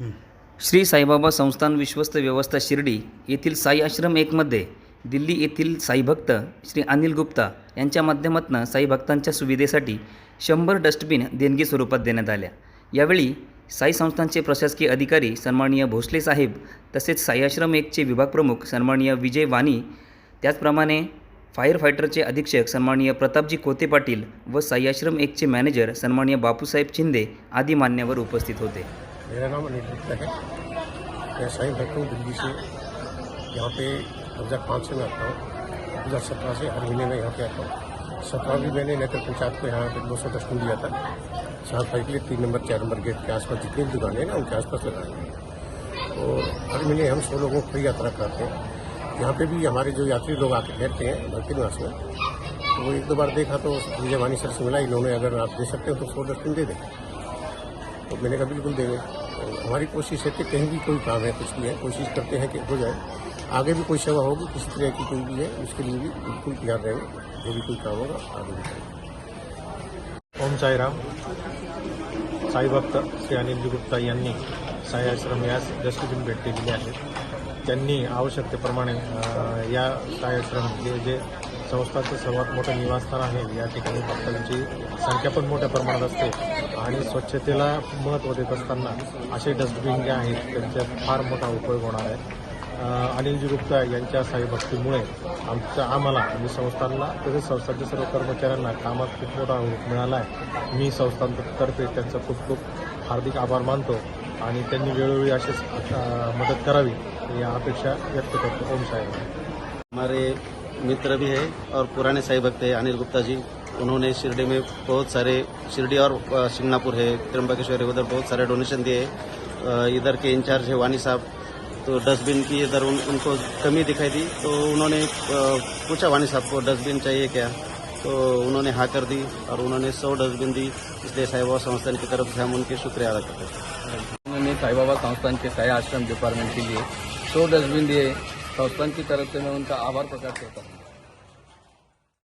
श्री साईबाबा संस्थान विश्वस्त व्यवस्था शिर्डी येथील साई आश्रम एकमध्ये दिल्ली येथील साईभक्त श्री अनिल गुप्ता यांच्या माध्यमातून साईभक्तांच्या सुविधेसाठी शंभर डस्टबिन देणगी स्वरूपात देण्यात आल्या. यावेळी साई संस्थांचे प्रशासकीय अधिकारी सन्माननीय भोसले साहेब तसेच साई आश्रम एकचे विभाग प्रमुख सन्माननीय विजय वाणी त्याचप्रमाणे फायर फायटरचे अधीक्षक सन्माननीय प्रतापजी कोते पाटील व साई आश्रम एकचे मॅनेजर सन्माननीय बापूसाहेब शिंदे आदी मान्यवर उपस्थित होते. मेरा नाम अनिल गुप्ता है। मैं साई भक्त हूँ, दिल्ली से। यहाँ पे दो हज़ार पाँच से मैं आता हूँ। दो हज़ार सत्रह से हर महीने में यहाँ पे आता हूँ। सत्रह भी मैंने नगर पंचायत को यहाँ पे दो सौ डस्टबिन दिया था। साफ़ सफ़ाई के लिए तीन नंबर, चार नंबर गेट के आसपास जितनी भी दुकानें हैं ना, उनके आसपास लगाए हैं। और हर महीने हम सौ लोगों को यात्रा कराते हैं। यहाँ पे भी हमारे जो यात्री लोग आके ठहरते हैं भक्ति निवास में तो वो एक दो बार देखा तो विजय वानी सर से मिला, इन्होंने अगर आप दे सकते हो तो सौ डस्टबिन दे दें। तो मैंने कहा बिल्कुल देंगे। तो हमारी कोशिश है कि कहीं भी कोई काम है कुछ भी है कोशिश करते हैं कि हो जाए। आगे भी कोई सेवा होगी किसी तरह की कोई भी है उसके लिए भी बिल्कुल तैयार रहेंगे जो भी कोई काम होगा आगे भी करेंगे। ओम साईराम साईभक्त श्री अनिलजी गुप्ता यांनी साई आश्रम यास डस्टबिन भेट दिलेली आहे. त्यांनी आवश्यकतेप्रमाणे अ, या साई आश्रम जे जे संस्थाचं सर्वात मोठं निवासस्थान आहे या ठिकाणी भक्तांची संख्या पण मोठ्या प्रमाणात असते. आणि स्वच्छतेला महत्त्व देत असताना असे डस्टबिन जे आहेत त्यांचा फार मोठा उपयोग होणार आहे. अनिलजी गुप्ता यांच्या साईभक्तीमुळे आमच्या आम्हाला आणि संस्थांना तसेच संस्थांच्या सर्व कर्मचाऱ्यांना कामात खूप मोठा मिळाला आहे. मी संस्थांतर्फे त्यांचा खूप खूप हार्दिक आभार मानतो आणि त्यांनी वेळोवेळी अशीच मदत करावी या अपेक्षा व्यक्त करतो. ओम साहेब हमारे मित्र भी है और पुराने साई भक्त है अनिल गुप्ता जी। उन्होंने शिरडी में बहुत सारे शिरडी और सिंगनापुर है त्र्यंबकेश्वर है उधर बहुत सारे डोनेशन दिए इधर के इंचार्ज है वानी साहब तो डस्टबिन की इधर उन, उनको कमी दिखाई दी तो उन्होंने पूछा वानी साहब को डस्टबिन चाहिए क्या? तो उन्होंने हाँ कर दी और उन्होंने सौ डस्टबिन दी। इसलिए साई बाबा संस्थान की तरफ़ से हम उनके शुक्रिया अदा करते हैं। उन्होंने साई बाबा संस्थान के साया आश्रम डिपार्टमेंट के लिए सौ डस्टबिन दिए। संस्थान की तरफ़ से मैं उनका आभार प्रकट करता हूँ।